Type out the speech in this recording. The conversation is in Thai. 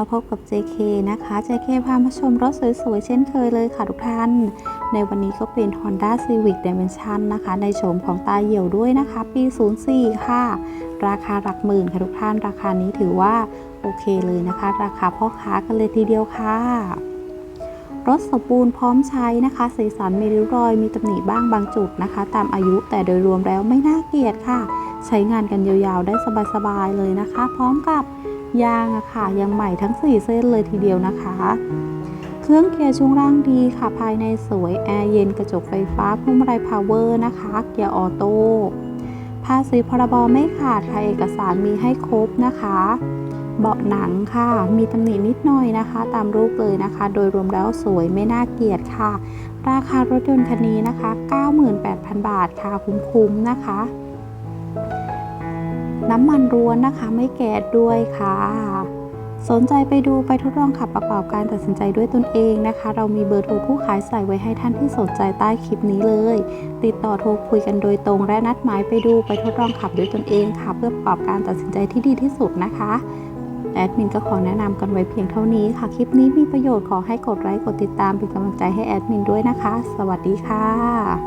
มาพบกับ JK นะคะ JK พามาชมรถสวยๆ เช่นเคยเลยค่ะทุกท่าน ในวันนี้ก็เป็น Honda Civic Dimension นะคะ ในโฉมของตาเหี่ยวด้วยนะคะ ปี 04 ค่ะ ราคาหลักหมื่นค่ะทุกท่าน ราคานี้ถือว่าโอเคเลยนะคะ ราคาพ่อค้ากันเลยทีเดียวค่ะรถสมบูรณ์พร้อมใช้นะคะ สีสันมีริ้วรอยมีตำหนิบ้างบางจุดนะคะ ตามอายุแต่โดยรวมแล้วไม่น่าเกลียดค่ะ ใช้งานกันยาวๆได้สบายๆเลยนะคะ พร้อมกับ ยางอะค่ะยางใหม่ทั้ง 4 เส้นเลยทีเดียวนะคะ เครื่องเกียร์ช่วงล่างดีค่ะ ภายในสวย แอร์เย็นกระจกไฟฟ้าพวงมาลัยพาวเวอร์นะคะ เกียร์ออโต้ภาษีพรบไม่ขาดค่ะเอกสารมีให้ครบนะคะ เบาะหนังค่ะ มีตำหนินิดหน่อยนะคะ ตามรูปเลยนะคะ โดยรวมแล้วสวยไม่น่าเกลียดค่ะ ราคารถยนต์คันนี้นะคะ 98,000 บาทค่ะคุ้มๆนะคะ น้ำมันร้วนนะคะ ไม่แก๊สด้วยค่ะ สนใจไปดูไปทดลองขับประกอบการตัดสินใจด้วยตนเองนะคะ เรามีเบอร์โทรผู้ขายใส่ไว้ให้ท่านที่สนใจใต้คลิปนี้เลย ติดต่อโทรคุยกันโดยตรงและนัดหมายไปดูไปทดลองขับด้วยตนเองค่ะ เพื่อประกอบการตัดสินใจที่ดีที่สุดนะคะแอดมินก็ขอแนะนำกันไว้เพียงเท่านี้ค่ะ คลิปนี้มีประโยชน์ขอให้กดไลค์กดติดตามเป็นกำลังใจให้แอดมินด้วยนะคะ สวัสดีค่ะ